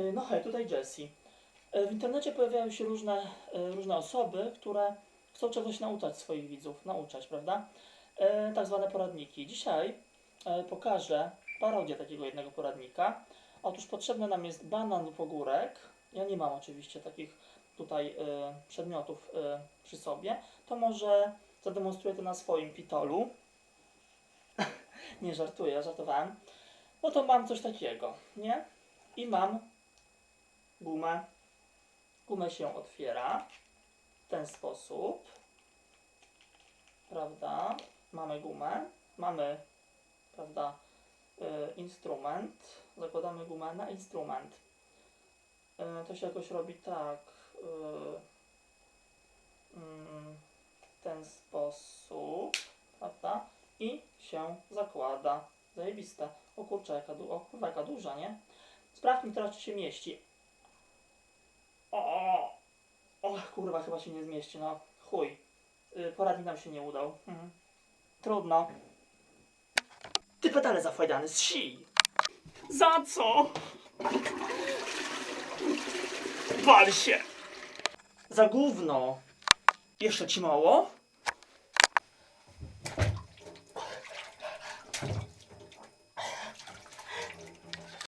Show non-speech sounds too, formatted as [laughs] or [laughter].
Y, No hej, tutaj Jessie. Y, W internecie pojawiają się różne, y, różne osoby, które chcą czegoś nauczać swoich widzów, nauczać, prawda? Tak zwane poradniki. Dzisiaj pokażę parodię takiego jednego poradnika. Otóż potrzebny nam jest banan lub ogórek. Ja nie mam oczywiście takich tutaj przedmiotów przy sobie. To może zademonstruję to na swoim pitolu. [laughs] nie żartuję, żartowałem. No to mam coś takiego, nie? I mam gumę. Gumę się otwiera w ten sposób. Prawda? Mamy gumę. Mamy, prawda, y, instrument. Zakładamy gumę na instrument. Y, to się jakoś robi tak. y, mm, w ten sposób. Prawda? I się zakłada. Zajebiste. O kurczę, jaka, du- o, jaka duża, nie? Sprawdźmy teraz, czy się mieści. O, kurwa, chyba się nie zmieści, no chuj. Yy, poradnik nam się nie udał. Mhm. Trudno. Ty pedale zafłajdany z si. Za co? Wal się. Za gówno. Jeszcze ci mało?